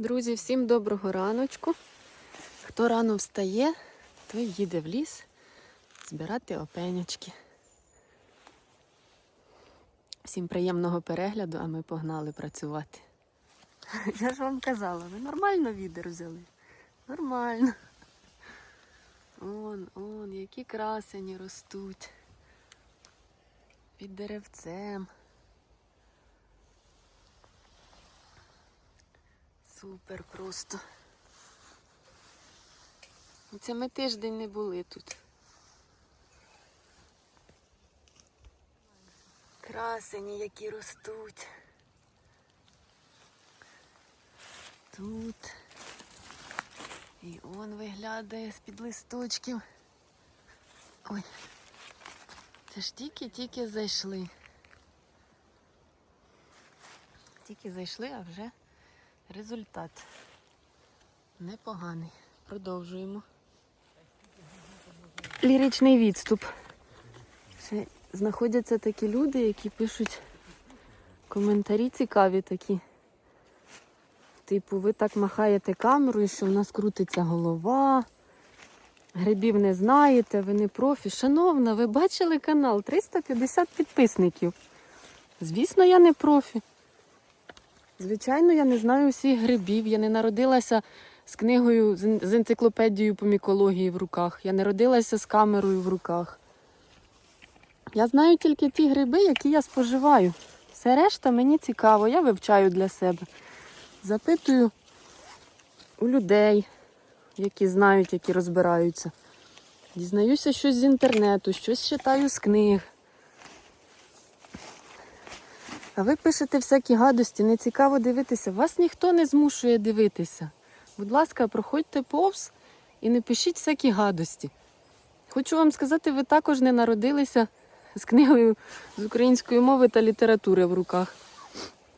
Друзі, всім доброго раночку. Хто рано встає, той їде в ліс збирати опенячки. Всім приємного перегляду, а ми погнали працювати. Я ж вам казала, ви нормально відер взяли? Нормально. Он, он, які красені ростуть. Під деревцем. Супер просто. Це ми тиждень не були тут. Красені, які ростуть. Тут. І он виглядає з-під листочків. Ой. Це ж тільки-тільки зайшли. Тільки зайшли, а вже результат непоганий. Продовжуємо. Ліричний відступ. Ще знаходяться такі люди, які пишуть коментарі цікаві такі. Типу, ви так махаєте камерою, що в нас крутиться голова. Грибів не знаєте, ви не профі. Шановна, ви бачили канал 350 підписників. Звісно, я не профі. Звичайно, я не знаю усіх грибів. Я не народилася з книгою, з енциклопедією по мікології в руках. Я не родилася з камерою в руках. Я знаю тільки ті гриби, які я споживаю. Все решта мені цікаво, я вивчаю для себе. Запитую у людей, які знають, які розбираються. Дізнаюся щось з інтернету, щось читаю з книг. А ви пишете всякі гадості, не цікаво дивитися. Вас ніхто не змушує дивитися. Будь ласка, проходьте повз і не пишіть всякі гадості. Хочу вам сказати, ви також не народилися з книгою з української мови та літератури в руках.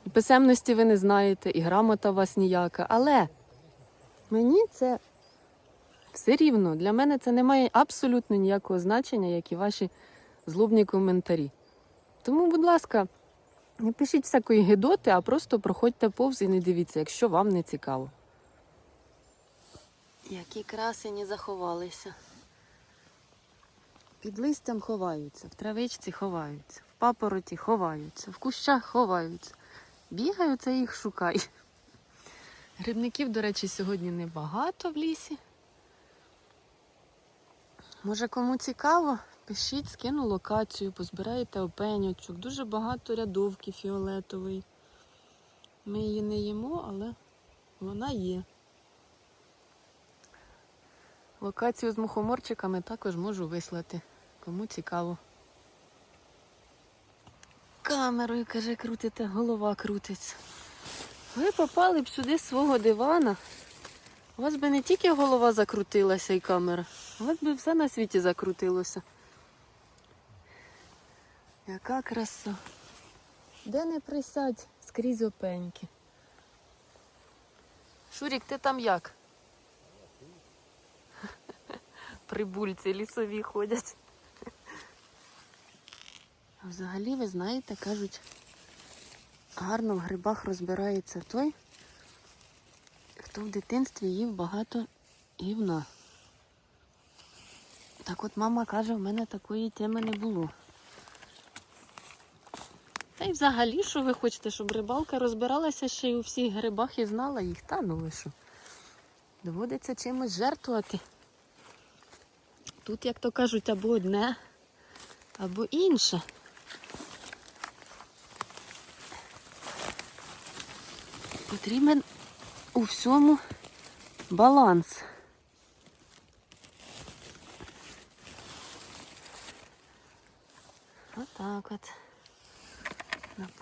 І Писемності ви не знаєте, і грамота у вас ніяка. Але мені це все рівно. Для мене це не має абсолютно ніякого значення, як і ваші злобні коментарі. Тому, будь ласка, не пишіть всякої гидоти, а просто проходьте повз і не дивіться, якщо вам не цікаво. Які красені заховалися. Під листям ховаються, в травичці ховаються, в папороті ховаються, в кущах ховаються. Бігаю, це їх шукай. Грибників, до речі, сьогодні небагато в лісі. Може, кому цікаво, пишіть, скину локацію, позбираєте опеньочок. Дуже багато рядовки фіолетової. Ми її не їмо, але вона є. Локацію з мухоморчиками також можу вислати. Кому цікаво. Камерою, каже, крутите, голова крутиться. Ви попали б сюди з свого дивана. У вас би не тільки голова закрутилася і камера, у вас би все на світі закрутилося. Яка краса. Де не присядь скрізь опеньки. Шурік, ти там як? Прибульці лісові ходять. А взагалі, ви знаєте, кажуть, гарно в грибах розбирається той, хто в дитинстві їв багато гівна. Так от мама каже, в мене такої теми не було. Й взагалі, що ви хочете, щоб рибалка розбиралася ще й у всіх грибах і знала їх, та ну ви що. Доводиться чимось жертвувати. Тут, як то кажуть, або одне, або інше. Потрібен у всьому баланс. Отак от.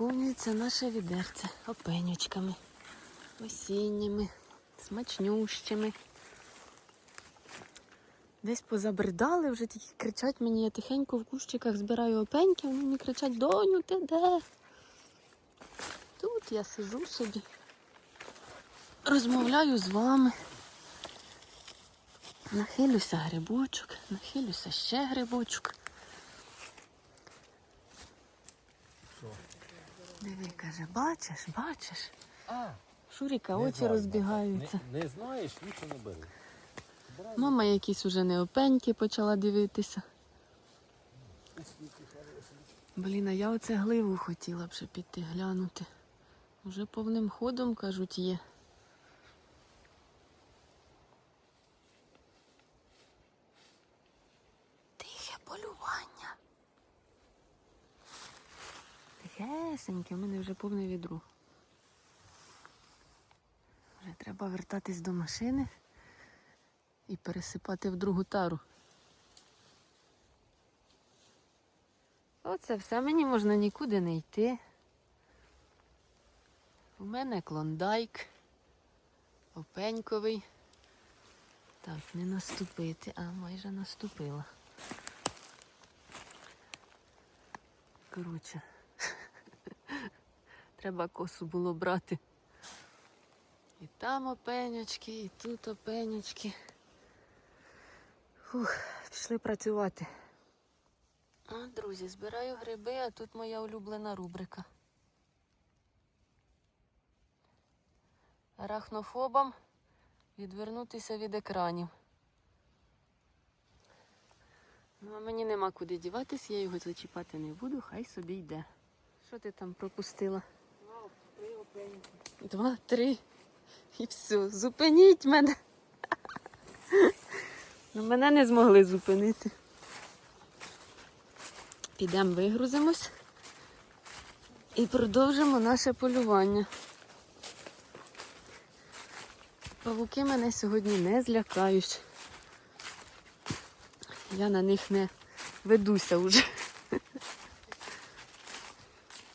Наповнюється наше відерце опенючками, осінніми, смачнющими. Десь позабридали, вже тільки кричать мені, я тихенько в кущиках збираю опеньки, вони мені кричать, доню, ти де? Тут я сижу собі, розмовляю з вами. Нахилюся грибочок, нахилюся ще грибочок. Диви, каже, бачиш, бачиш. А, Шуріка Не очі знаю, розбігаються. Не, не знаєш, нічого не бери. Брай, Мама якісь уже неопеньки почала дивитися. Блін, а я оце гливу хотіла б ще піти глянути. Уже повним ходом, кажуть, є. Тихе полювання. Тихесеньке, в мене вже повне відро. Вже треба вертатись до машини і пересипати в другу тару. Оце все, мені можна нікуди не йти. У мене клондайк, опеньковий. Так, не наступити, а майже наступила. Коротше, треба косу було брати. І там опенячки, і тут опенячки. Фух, пішли працювати. О, друзі, збираю гриби, а тут моя улюблена рубрика. Арахнофобам відвернутися від екранів. Ну, а мені нема куди діватись, я його зачіпати не буду, хай собі йде. Що ти там пропустила? Два, три. І все. Зупиніть мене. Ну, мене не змогли зупинити. Підемо вигрузимось і продовжимо наше полювання. Павуки мене сьогодні не злякають. Я на них не ведуся вже.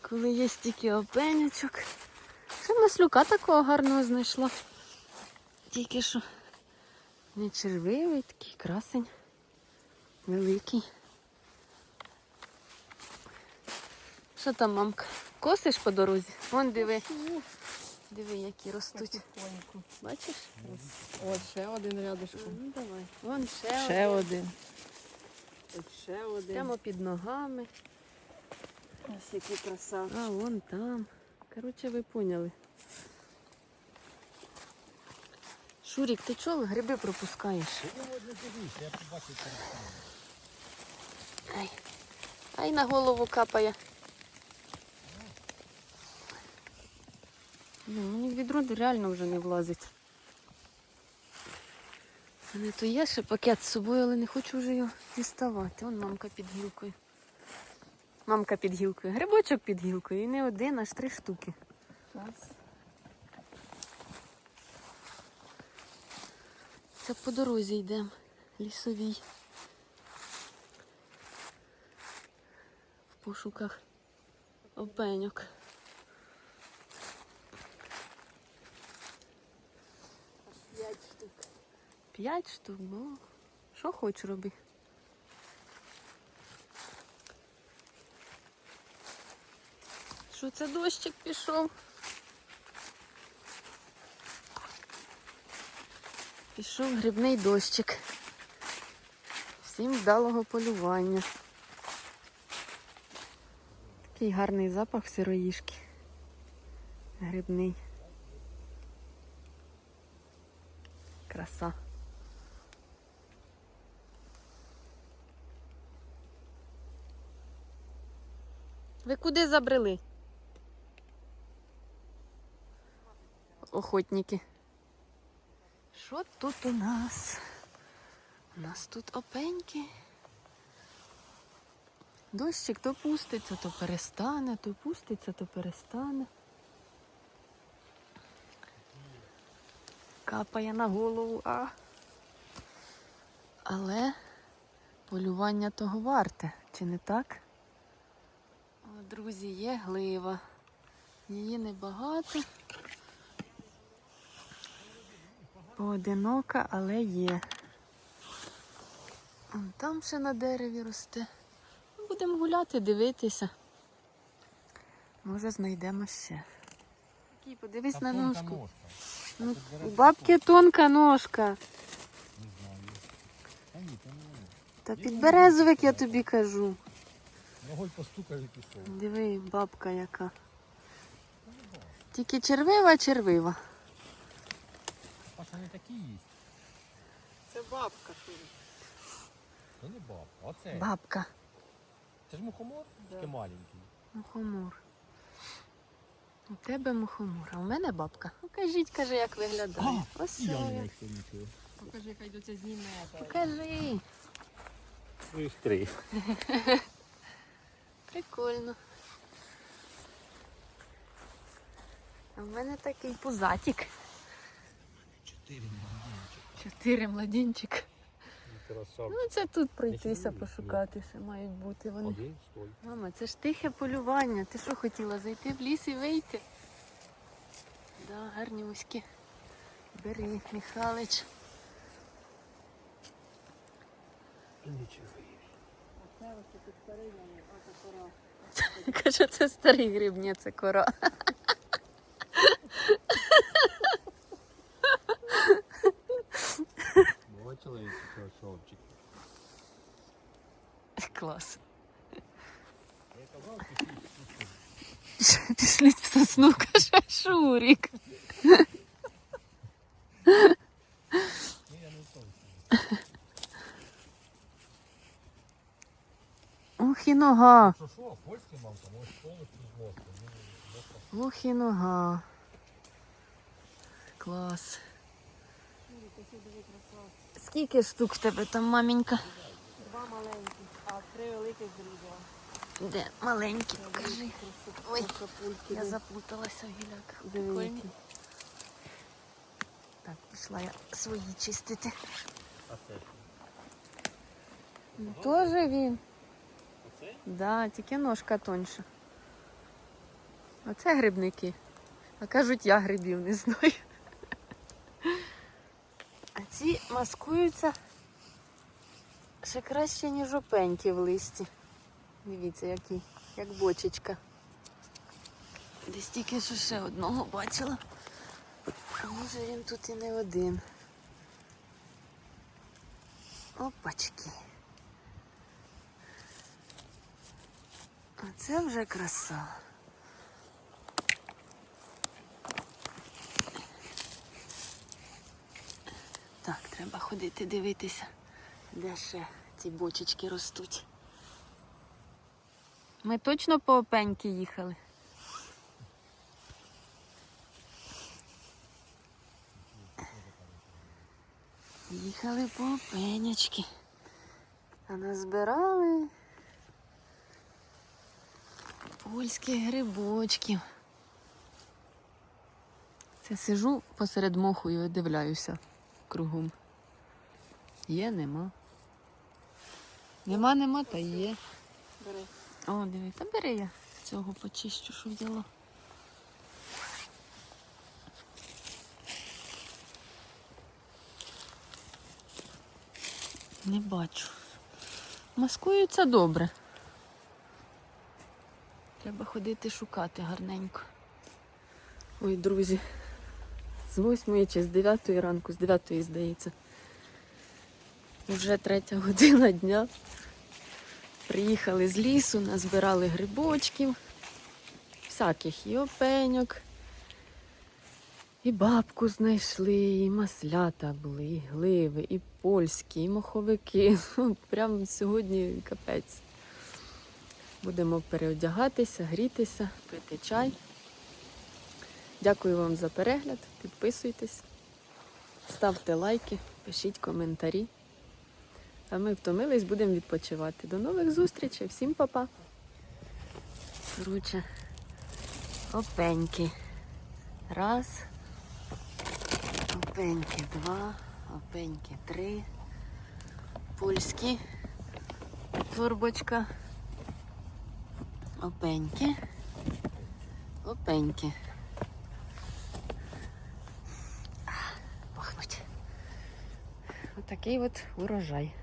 Коли є стільки опенючок. Ще маслюка такого гарного знайшла. Тільки що не червивий, такий красень. Великий. Що там, мамка? Косиш по дорозі? Вон диви. Диви, які ростуть. Бачиш? От ще один рядышком. Ну, давай. Вон ще, Ще один. один. От ще один. Прямо під ногами. Ось який красавчик. А вон там. Коротше, ви поняли. Шурік, ти чого гриби пропускаєш? Я побачив. Ай. Ай на голову капає. Ну, мені відро реально вже не влазить. У мене то є ще пакет з собою, але не хочу вже його діставати. Вон мамка під гілкою. Мамка під гілкою. Грибочок під гілкою. І не один, аж три штуки. Раз. Це по дорозі йдемо. Лісовій. В пошуках опеньок. П'ять штук. П'ять штук, ну. Що хоч роби. Що це дощик пішов? Пішов грибний дощик. Всім вдалого полювання. Такий гарний запах сироїшки. Грибний. Краса. Ви куди забрели? Охотники. Що тут у нас? У нас тут опеньки. Дощик то пуститься, то перестане, то пуститься, то перестане. Капає на голову, а. Але полювання того варте, чи не так? О, друзі, є глива. Її небагато. Поодинока, але є. Вон Там ще на дереві росте. Будемо гуляти, дивитися. Може знайдемо ще. Такий, подивись Та на тонка ножку. ножка. Ну, у бабки тонка ножка. Не знаю. Та ні, то не. Та підберезовик я тобі кажу. Ногой постукав і пішов. Диви, бабка яка. Тільки червива, червива. Не такі їсть. Це бабка тут. То не баб. Оце. Бабка. Це ж мухомор? Да. Такий маленький. Мухомор. У тебе мухомор, а у мене бабка. Ну, кажіть, каже, як виглядає. Ось І я не що нічого. Покажи, хай до це зніме. Покажи. Своїх три. Прикольно. А в мене такий пузатик. Чотири младенчик. Чотири младінчик. Ну це тут пройтися, пошукати, ще мають бути вони. Один, стой. Мама, це ж тихе полювання. Ти що хотіла зайти в ліс і вийти? Да, гарнюськи. Бери, Михалич. І нічого. Оце ось тут старий, а це пора. Каже, це старий гриб, ні, це кора. Клас. Пішли. В сосну, каже Шурік. Ух і нога. Ух і нога. Клас. Скільки штук в тебе там, маменька? Два маленькі, три великих зрізала. Де маленькі, покажи. Ой, я заплуталася в гіляках. Прикольні. Так, пішла я свої чистити. А це? Ну, Теж він. Оце? Да, тільки ножка тоньша. Оце грибники. А кажуть, я грибів не знаю. А ці маскуються ще краще, ніж опеньки в листі. Дивіться, який, як бочечка. Десь тільки що ще одного бачила. А може він тут і не один. Опачки. А це вже краса. Так, треба ходити дивитися, де ще ці бочечки ростуть. Ми точно по опеньки їхали. Їхали по опенячки. А назбирали польських грибочків. Це сижу посеред моху і видивляюся кругом. Є, нема. Нема, нема, та є. Бери. О, диви, та бери я цього почищу, що взяла. Не бачу. Маскуються добре. Треба ходити шукати гарненько. Ой, друзі, з 8 чи з 9 ранку, з 9 здається. Вже третя година дня. Приїхали з лісу, назбирали грибочків, всяких і опеньок, і бабку знайшли, і маслята були, і гливи, і польські, і моховики. Ну, Прямо сьогодні капець. Будемо переодягатися, грітися, пити чай. Дякую вам за перегляд. Підписуйтесь, ставте лайки, пишіть коментарі. А ми втомились, будемо відпочивати. До нових зустрічей. Всім па-па. Короче, опеньки. Раз. Опеньки два. Опеньки три. Польські. Турбочка. Опеньки. Опеньки. Пахнуть. Отакий от урожай.